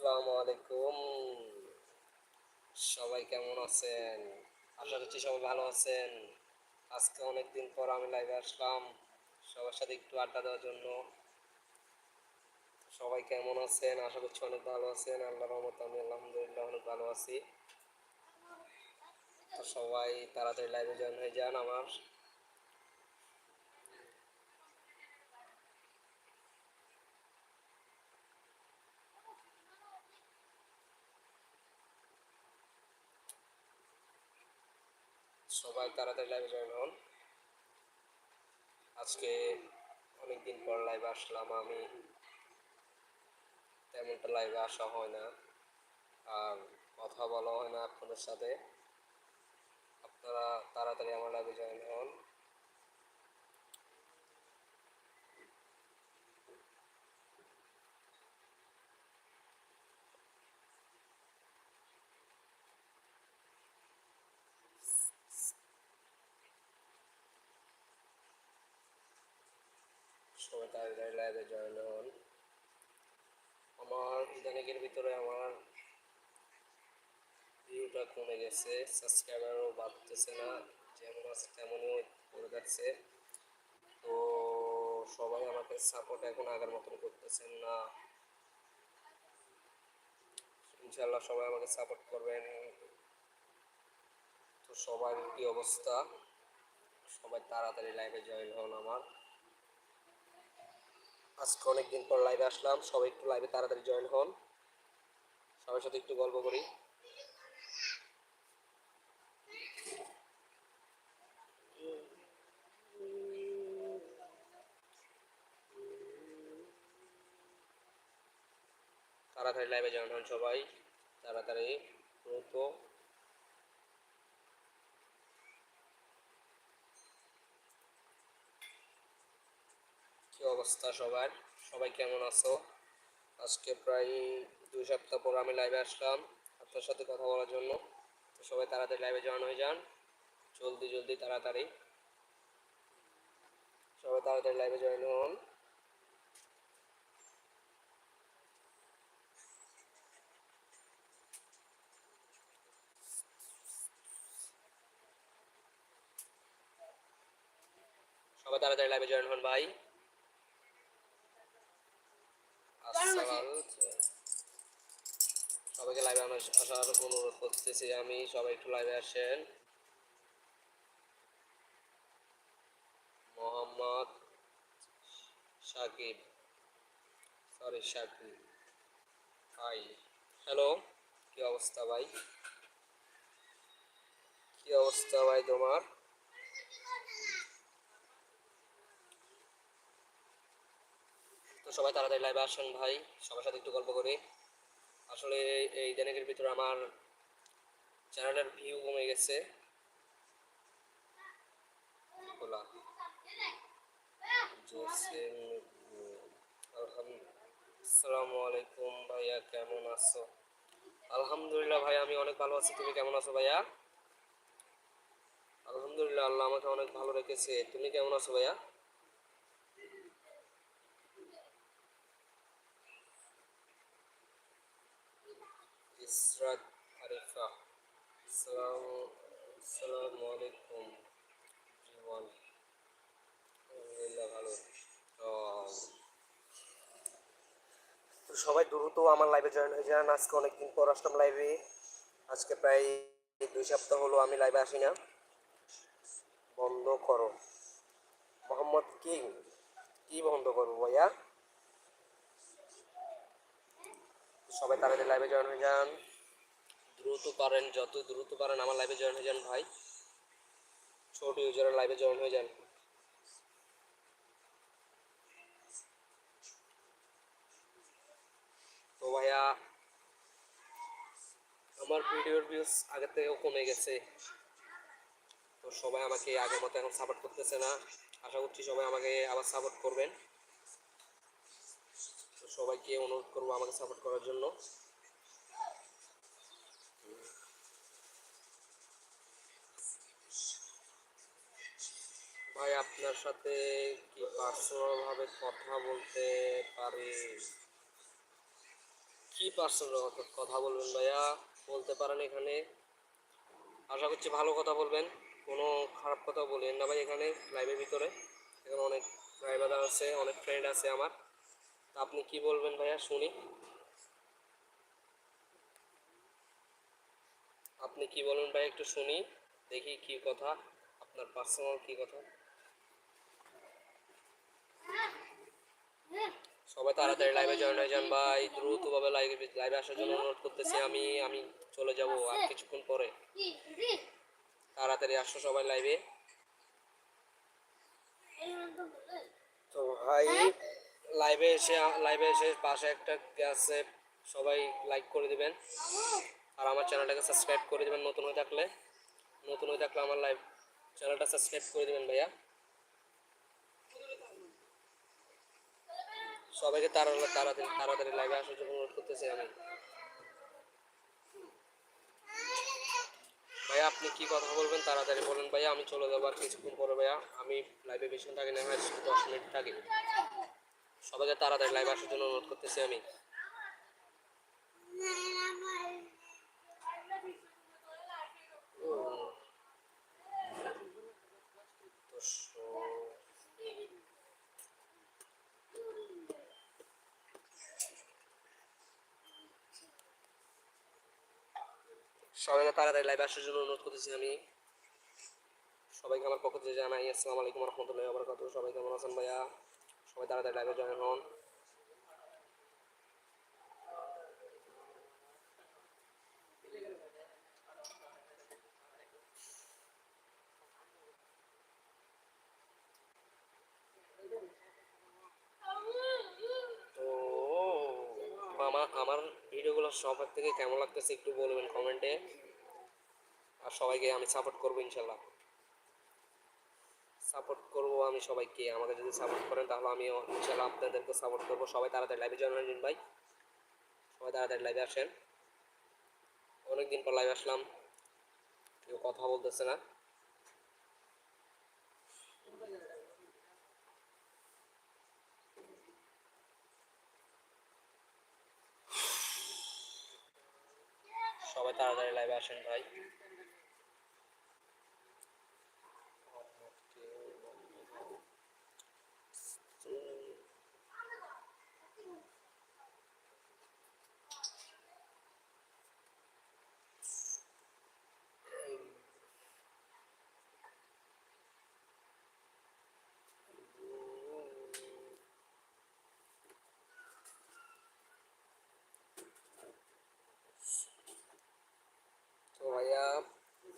আসসালামু আলাইকুম। সবাই কেমন আছেন? আশা করছি সবাই ভালো আছেন। আজকে অনেক দিন পর আমি লাইভে আসলাম। সবার সাথে একটু আড্ডা দেওয়ার জন্য। সবাই কেমন আছেন? আশা করছি অনেক ভালো আছেন। আল্লাহ রহমত আমি আলহামদুলিল্লাহ অনেক ভালো আছি। সবাই তাড়াতাড়ি লাইভে জয়েন হয়ে যান আমার। সবাই তাড়াতাড়ি লাইভে জয়েন হন। আজকে অনেকদিন পর লাইভে আসলাম আমি। তেমনটা লাইভে আসা হয় না। আর কথা বলা হয় না আপনাদের সাথে। আপনারা তাড়াতাড়ি আমার লাইভে জয়েন হন। সবাই তাড়াতাড়ি লাইভে জয়েন হন আমার ইদানিকের ভিতরে আমার ভিউটা কমে গেছে সাবস্ক্রাইবারও বাড়তেছে না, যেমন আছে তেমনই করে যাচ্ছে। তো সবাই আমাকে সাপোর্ট এখন আগের মতন করতেছেন না। ইনশাল্লাহ সবাই আমাকে সাপোর্ট করবেন। তো সবার কি অবস্থা? সবাই তাড়াতাড়ি লাইভে জয়েন হন আমার। আজকে অনেকদিন পর লাইভে আসলাম। সবাই একটু লাইভে তাড়াতাড়ি জয়েন হন। সবার সাথে একটু গল্প করি। তাড়াতাড়ি লাইভে জয়েন হন সবাই। তাড়াতাড়ি, দ্রুত। কি অবস্থা সবার? সবাই কেমন আছো? আজকে প্রায় দুই সপ্তাহ পর আমি লাইভে আসলাম আপনার সাথে কথা বলার জন্য। তো সবাই তাড়াতাড়ি লাইভে জয়েন হয়ে যান। জলদি জলদি, তাড়াতাড়ি। সবাই তাড়াতাড়ি লাইভে জয়েন হন। সবাই তাড়াতাড়ি লাইভে জয়েন হন ভাই আসসালাম সবাইকে লাইভে আসার অনুরোধ করতেছি আমি সবাই একটু লাইভে আসেন। মোহাম্মদ সাকিব। সরি সাকিব। ভাই হ্যালো কি অবস্থা ভাই? কি অবস্থা ভাই তোমার? সবাই তাড়াতাড়ি লাইভে আসেন ভাই, সবার সাথে একটু গল্প করি। আসলে এই দিনের ভিতরে আমার চ্যানেলের ভিউ কমে গেছে। খোলা আসসালামু আলাইকুম ভাইয়া, কেমন আছো? আলহামদুলিল্লাহ ভাই আমি অনেক ভালো আছি। তুমি কেমন আছো ভাইয়া? আলহামদুলিল্লাহ, আল্লাহ আমাকে অনেক ভালো রেখেছে। তুমি কেমন আছো ভাইয়া? ইসরাত আরিফা আসসালাম, আসসালামু আলাইকুম জীবন ভালো। তো সবাই দ্রুত আমার লাইভে জয়েন হয়ে যান। আজকে অনেকদিন পর আসলাম লাইভে আজকে প্রায় দুই সপ্তাহ হলো আমি লাইভে আসি না। বন্ধ করো। মোহাম্মদ কিং, কি বন্ধ করব ভাইয়া? সবাই তাড়াতাড়ি লাইভে জয়েন হয়ে যান। দ্রুত পারেন, যত দ্রুত পারেন আমার লাইভে জয়েন হয়ে যান ভাই। ছোট ইউজারের লাইভে জয়েন হয়ে যান। তো ভাইয়া, আমার ভিডিওর ভিউজ আগের থেকেও কমে গেছে। তো সবাই আমাকে আগের মতো এখন সাপোর্ট করতেছে না। আশা করছি সবাই আমাকে আবার সাপোর্ট করবেন। সবাইকে অনুরোধ করব আমাকে সাপোর্ট করার জন্য। ভাই, আপনার সাথে কি পার্সোনাল ভাবে কথা বলতে পারি? কি পার্সোনাল কথা বলবেন ভাইয়া? বলতে পারেন এখানে। আশা করছি ভালো কথা বলবেন। কোনো খারাপ কথা বলবেন না ভাই এখানে লাইভের ভিতরে। এখানে অনেক বাদার আছে, অনেক ফ্রেন্ড আছে আমার। আপনি কি বলবেন ভাইয়া? শুনি। আপনি কি বলবেন ভাই একটু শুনি, দেখি কি কথা, আপনার পার্সোনাল কি কথা। সবাই তাড়াতাড়ি লাইভে জয়েন হয়ে যান ভাই, দ্রুতভাবে লাইভে লাইভে আসার জন্য অনুরোধ করতেছি আমি আমি চলে যাব আর কিছুক্ষণ পরে। তাড়াতাড়ি আসো সবাই লাইভে তো ভাই লাইভে এসে লাইভে এসে পাশে একটা আছে, সবাই লাইক করে দিবেন। আর আমার চ্যানেলটাকে সাবস্ক্রাইব করে দিবেন নতুন হয়ে থাকলে। নতুন হয়ে থাকলে আমার লাইভ চ্যানেলটা সাবস্ক্রাইব করে দিবেন ভাইয়া। সবাইকে তাড়াতাড়ি তাড়াতাড়ি তাড়াতাড়ি লাইভে আসার জন্য অনুরোধ করতেছি আমি। ভাইয়া, আপনি কি কথা বলবেন তাড়াতাড়ি বলেন ভাইয়া, আমি চলে যাব আর কিছুক্ষণ পরে ভাইয়া। আমি লাইভে বেশি থাকি না দশ মিনিট থাকি। সবাইকে তাড়াতাড়ি লাইভে আসার জন্য অনুরোধ করতেছি আমি। সবাইকে তাড়াতাড়ি লাইভে আসার জন্য অনুরোধ করতেছি আমি। সবাইকে আমার পক্ষ থেকে জানাই, আসসালামু আলাইকুম রহমতুল্লাহ বরকাত সবাই কেমন আছেন ভাইয়া? সবাই তাড়াতাড়ি লাইভে জয়েন হন। আমার আমার ভিডিওগুলো সবার থেকে কেমন লাগতেছে একটু বলবেন কমেন্টে। আর সবাইকে আমি সাপোর্ট করব ইনশাল্লাহ। সাপোর্ট করব আমি সবাইকে। আমাকে যদি সাপোর্ট করেন তাহলে আমি ইনশাল্লাহ আপনাদেরকে সাপোর্ট করব। সবাই তাড়াতাড়ি লাইভে জয়েন হয়ে ভাই। সবাই তাড়াতাড়ি লাইভে আসেন। অনেকদিন পর লাইভে আসলাম। কেউ কথা বলতেছে না। সবাই তাড়াতাড়ি লাইভে আসেন ভাই তো ভাইয়া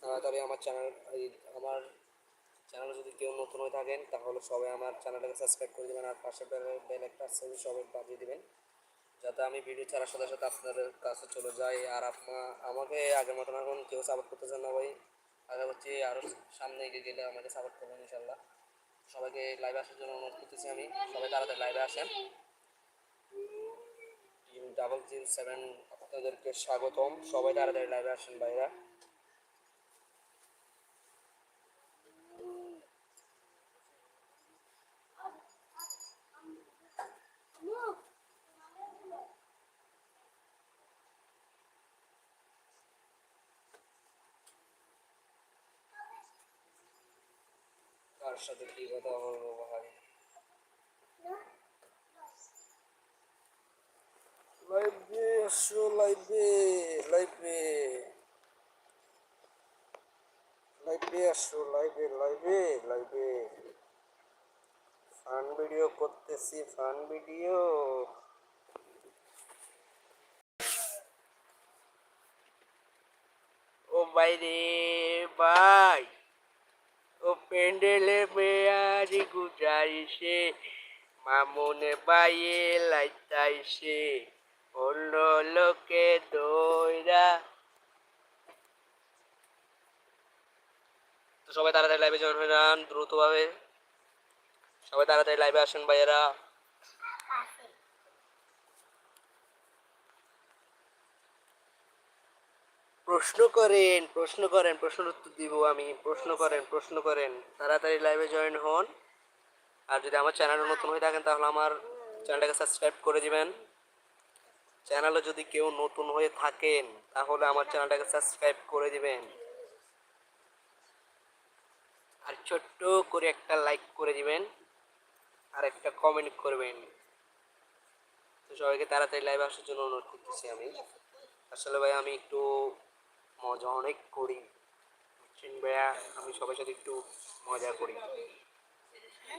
তাড়াতাড়ি আমার চ্যানেল আমার চ্যানেলে যদি কেউ নতুন হয়ে থাকেন, তাহলে সবাই আমার চ্যানেলটাকে সাবস্ক্রাইব করে দেবেন আর পাশে বেল একটা আছে সবাই বাজিয়ে দেবেন। যাতে আমি ভিডিও ছাড়ার সাথে সাথে আপনাদের কাছে চলে যাই। আর আপনা, আমাকে আগের মতন এখন কেউ সাপোর্ট করতেছেন না ভাই। আশা করছি আরও সামনে এগিয়ে গেলে আমাকে সাপোর্ট করবেন ইনশাল্লাহ সবাইকে লাইভে আসার জন্য অনুরোধ করতেছি আমি। সবাই তাড়াতাড়ি লাইভে আসেন। ডাবল জিরো সেভেন আপনাদেরকে স্বাগতম। সবাই তাড়াতাড়ি লাইভে আসেন ভাইরা। কার সাথে কি কথা বলব ভাই? লাইভে আসো লাইভে লাইভে লাইভে আসো লাইভে লাইভে লাইভে ফান ভিডিও করতেছি ফান ভিডিও ও ভাই রে ভাই। ও প্যান্ডেলে মেয়ারি গুজারিছে মামুনে বাইয়ে লাইতাইছে, অন্য লোকে দইরা। তো সবাই তাড়াতাড়ি লাইভে জয়েন হয়ে যান, দ্রুতভাবে। সবাই তাড়াতাড়ি লাইভে আসেন ভাইয়েরা। প্রশ্ন করেন প্রশ্ন করেন, প্রশ্নের উত্তর দিব আমি। প্রশ্ন করেন প্রশ্ন করেন। তাড়াতাড়ি লাইভে জয়েন হন। আর যদি আমার চ্যানেলে নতুন হয়ে থাকেন, তাহলে আমার চ্যানেলটাকে সাবস্ক্রাইব করে দিবেন। চ্যানেলে যদি কেউ নতুন হয়ে থাকেন, তাহলে আমার চ্যানেলটাকে সাবস্ক্রাইব করে দিবেন। আর ছোট্ট করে একটা লাইক করে দিবেন। আর একটা কমেন্ট করবেন। তো সবাইকে তাড়াতাড়ি লাইভে আসার জন্য অনুরোধ করতেছি আমি। আসলে ভাই, আমি একটু মজা অনেক করি। বুঝছেন ভাইয়া, আমি সবার সাথে একটু মজা করি।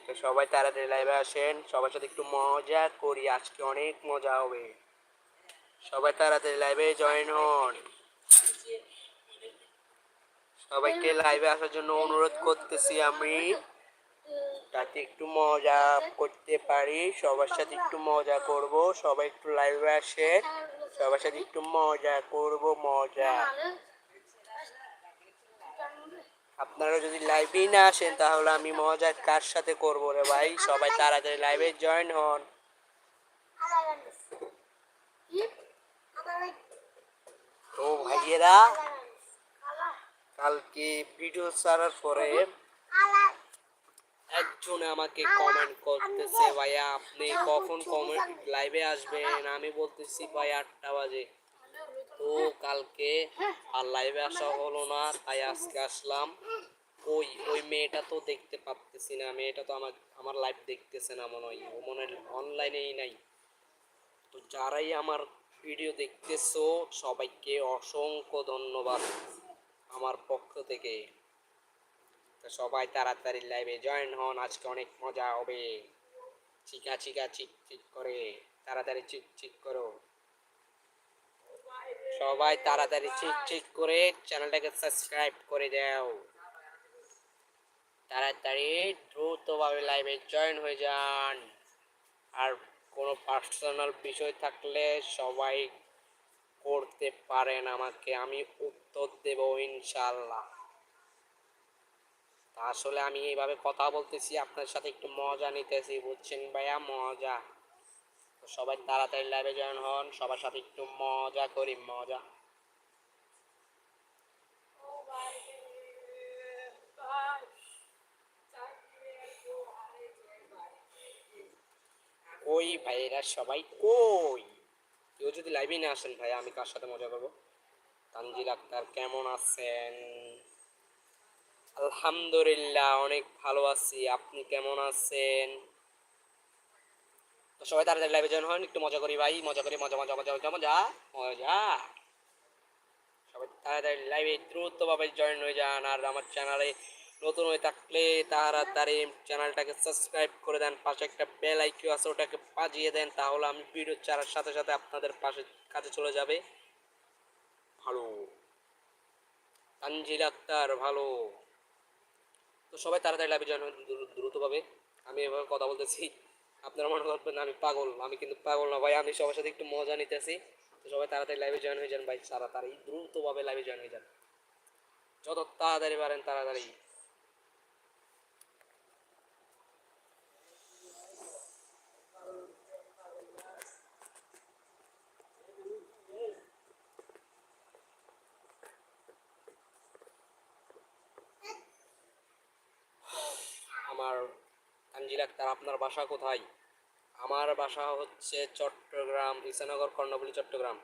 তো সবাই তাড়াতাড়ি লাইভে আসেন, সবার সাথে একটু মজা করি, আজকে অনেক মজা হবে। সবাই তাড়াতাড়ি লাইভে জয়েন হন। সবাইকে লাইভে আসার জন্য অনুরোধ করতেছি আমি, যাতে একটু মজা করতে পারি, সবার সাথে একটু মজা করব, সবাই একটু লাইভে আসে সবার সাথে একটু মজা করব, মজা। আপনারা যদি লাইভেই না আসেন, তাহলে আমি মজা কার সাথে করব রে ভাই? সবাই তাড়াতাড়ি লাইভে জয়েন হন। তো ভাইয়েরা, কালকে ভিডিও ছাড়ার পরে একজন আমাকে কমেন্ট করতেছে, ভাইয়া, আপনি কখন কমেন্ট লাইভে আসবেন? আমি বলতেছি, ভাই, আটটা বাজে। তো কালকে আর লাইভে আসা হলো না, তাই আজকে আসলাম। ওই ওই মেয়েটা তো দেখতে পাচ্তেছি না, মেয়েটা তো আমার আমার লাইভ দেখতেছে না মনে হয়। ও মনে হয় অনলাইনেই নাই। তো যারাই আমার ভিডিও দেখতেছো, সবাইকে অসংখ্য ধন্যবাদ আমার পক্ষ থেকে। সবাই তাড়াতাড়ি লাইভে জয়েন হন, আজকে অনেক মজা হবে। চিকা চিকা চিক চিক করে। তাড়াতাড়ি চিক চিক করো। সবাই তাড়াতাড়ি ঠিক ঠিক করে চ্যানেলটাকে সাবস্ক্রাইব করে দাও। তাড়াতাড়ি দ্রুতভাবে লাইভে জয়েন হয়ে যান। আর কোনো পার্সোনাল বিষয় থাকলে সবাই করতে পারেন আমাকে, আমি উত্তর দেব ইনশাল্লাহ আসলে আমি এইভাবে কথা বলতেছি, আপনার সাথে একটু মজা নিতেছি, বুঝছেন ভাইয়া? মজা। তো সবাই তাড়াতাড়ি লাইভে জয়েন হন, সবার সাথে একটু মজা করি, মজা। ওই ভাইয়েরা, সবাই কই? কেউ যদি লাইভে না আসেন ভাই আমি কার সাথে মজা করব? তানজিল আক্তার, কেমন আছেন? আলহামদুলিল্লাহ, অনেক ভালো আছি। আপনি কেমন আছেন? তো সবাই তাড়াতাড়ি লাইভে জয়েন হন, একটু মজা করি ভাই, মজা করি, মজা মজা মজা মজা মজা। মজা সবাই তাড়াতাড়ি লাইভে দ্রুতভাবে জয়েন হয়ে যান, আর আমার চ্যানেলে নতুন হয়ে থাকলে তাড়াতাড়ি চ্যানেলটাকে সাবস্ক্রাইব করে দেন, পাশে একটা বেল আইকিউ আছে, ওটাকে বাজিয়ে দেন, তাহলে আমি ভিডিও ছাড়ার সাথে সাথে আপনাদের পাশে কাছে চলে যাবে। ভালো। তানজিল আক্তার, ভালো। তো সবাই তাড়াতাড়ি লাইভে জয়েন হন দ্রুতভাবে। আমি এভাবে কথা বলতেছি। আপনারা মনে করবেন আমি পাগল, আমি কিন্তু পাগল না ভাই, আমি সবার সাথে একটু মজা নিতেছি। তো সবাই তাড়াতাড়ি লাইভে জয়েন হয়ে যান ভাই তাড়াতাড়ি দ্রুতভাবে লাইভে জয়েন হয়ে যান। যত তাড়াতাড়ি পারেন, তাড়াতাড়ি। আমার তানজিল আক্তার আপনার বাসা কোথায়? আমার বাসা হচ্ছে চট্টগ্রাম, ইসানগর, কর্ণফুলি, চট্টগ্রাম।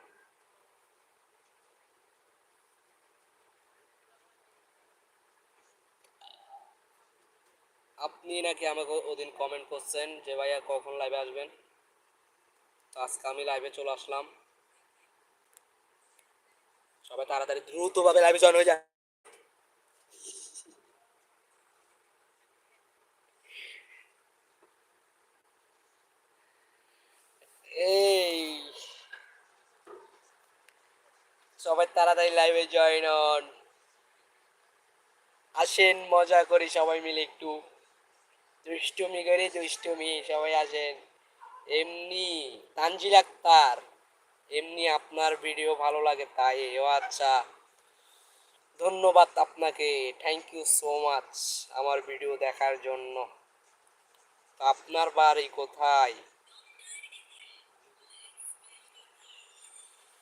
আপনি নাকি আমাকে ওদিন কমেন্ট করছেন যে, ভাইয়া, কখন লাইভে আসবেন? তো আজকে আমি লাইভে চলে আসলাম। সবাই তাড়াতাড়ি দ্রুতভাবে লাইভে জয়েন হয়ে যায় এই সবাই তাড়াতাড়ি লাইভে জয়েন হন আসেন, মজা করি সবাই মিলে একটু। দুষ্টুমি করে, দুষ্টুমি, সবাই আসেন। এমনি তানজিল আক্তার, এমনি আপনার ভিডিও ভালো লাগে তাই। ও আচ্ছা ধন্যবাদ আপনাকে। থ্যাংক ইউ সো মাচ আমার ভিডিও দেখার জন্য। আপনার বাড়ি কোথায়?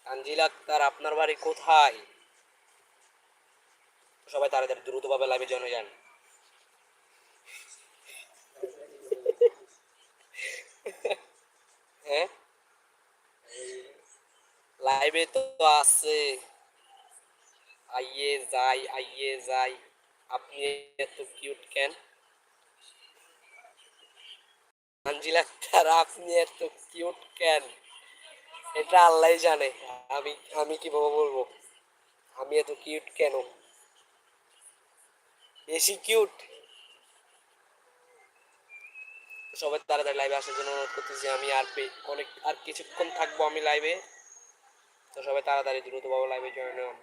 তানজিল আক্তার আপনার বাড়ি কোথায়? সবাই তাড়াতাড়ি দ্রুতভাবে লাইভে জয়েন যান। হ্যাঁ? লাইভে তো আছে। আইয়ে যাই আইয়ে যাই। আপনি এত কিউট কেন? আঞ্জিলা আপনি এত কিউট কেন? এটা আল্লাহ জানে। আমি আমি কীভাবে বলব? আমি এত কিউট কেন? বেশি কিউট সবাই তাড়াতাড়ি লাইভে আসার জন্য অনুরোধ করতেছি, আমি আর অনেক আর কিছুক্ষণ থাকব আমি লাইভে তো সবাই তাড়াতাড়ি দ্রুতভাবে লাইভে জয়েন হন